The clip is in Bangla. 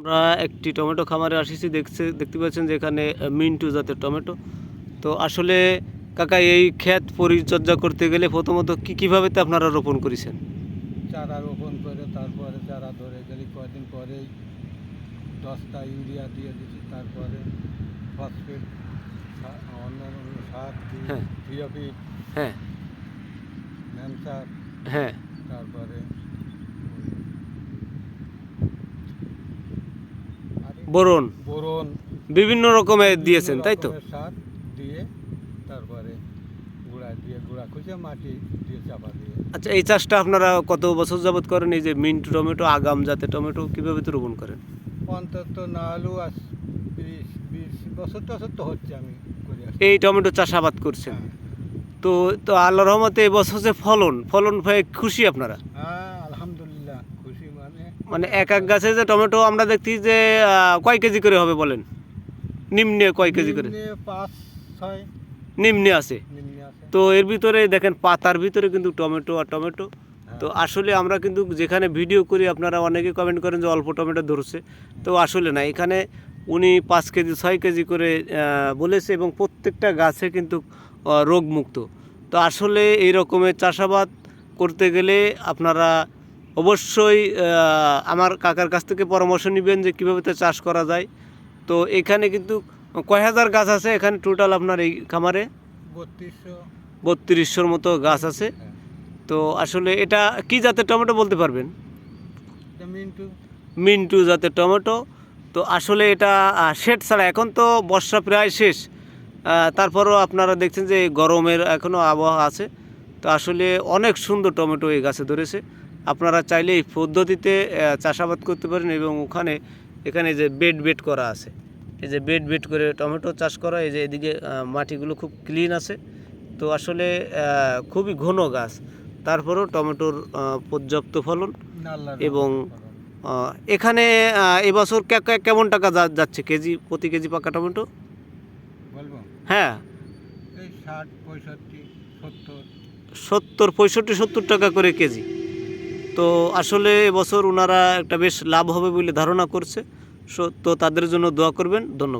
আমরা একটি টমেটো খামারে আসিছি দেখছে দেখতে পাচ্ছেন যে এখানে মিন্টু জাতের টমেটো। তো আসলে কাকা এই ক্ষেত পরিচর্যা করতে গেলে প্রথমত কি কীভাবে তো আপনারা রোপণ করেছেন? চারা রোপণ করে তারপরে চারা ধরে গেলে কয়দিন পরেই দশটা ইউরিয়া দিয়ে দিচ্ছি তারপরে ফসফেট অন্যান্য সার হ্যাঁ। থিওপিট হ্যাঁ। ন্যামসার হ্যাঁ। তারপরে আরে বোরন? বোরন। বিভিন্ন রকমের দিয়েছেন তাই তো? সার দিয়ে তারপরে গুঁড়া দিয়ে গুঁড়া খুঁজে মাটি দিয়ে চাপা দিয়ে। আচ্ছা এই চাষটা আপনারা কত বছর যাবত করেন? এই যে মিন্টু টমেটো আগাম জাতের টমেটো কীভাবে তো রোপণ করেন? অন্তত না হলেও আজ বিশ বিশ বছর টছর তো হচ্ছে আমি করে আসছি। এই টমেটো চাষাবাদ করছেন। হ্যাঁ। তো তো আল্লাহ রহমতে এই বছর যে ফলন ফলন পেয়ে খুশি আপনারা? হ্যাঁ মানে মানে এক এক গাছে যে টমেটো আমরা দেখছি যে কয় কেজি করে হবে বলেন? নিম্নে কয় কেজি করে? নিম্নে পাঁচ ছয়। নিম্নে আছে। তো এর ভিতরে দেখেন পাতার ভিতরে কিন্তু টমেটো আর টমেটো। তো হ্যাঁ। আসলে আমরা কিন্তু যেখানে ভিডিও করি আপনারা অনেকে কমেন্ট করেন যে অল্প টমেটো ধরছে। তো আসলে না এখানে উনি পাঁচ কেজি ছয় কেজি করে বলেছে এবং প্রত্যেকটা গাছে কিন্তু রোগমুক্ত। তো আসলে এই রকমের চাষাবাদ করতে গেলে আপনারা অবশ্যই আমার কাকার কাছ থেকে পরামর্শ নেবেন যে কীভাবে তা চাষ করা যায়। তো এখানে কিন্তু কয় হাজার গাছ আছে এখানে টোটাল আপনার এই খামারে? বত্রিশশো। বত্রিশশোর মতো গাছ আছে। তো আসলে এটা কি জাতের টমেটো বলতে পারবেন? মিন্টু। জাতের টমেটো। তো আসলে এটা শেড ছাড়া এখন তো বর্ষা প্রায় শেষ। তারপরও আপনারা দেখছেন যে গরমের এখনও আবহাওয়া আছে। তো আসলে অনেক সুন্দর টমেটো এই গাছে ধরেছে। আপনারা চাইলে এই পদ্ধতিতে চাষাবাদ করতে পারেন এবং ওখানে এখানে যে বেড বেড করা আছে এই যে বেড বেড করে টমেটো চাষ করা এই যে এদিকে মাটিগুলো খুব ক্লিন আছে। তো আসলে খুবই ঘন গাছ। তারপরেও টমেটোর পর্যাপ্ত ফলন এবং- এখানে এবছর কেমন টাকা যাচ্ছে? কেজি প্রতি কেজি পাকা টমেটো? হ্যাঁ। ষাট পঁয়ষট্টি সত্তর। সত্তর পঁয়ষট্টি সত্তর টাকা করে কেজি। তো আসলে এবছর ওনারা একটা বেশ লাভ হবে বলে ধারণা করছে। তো তাদের জন্য দোয়া করবেন। ধন্যবাদ।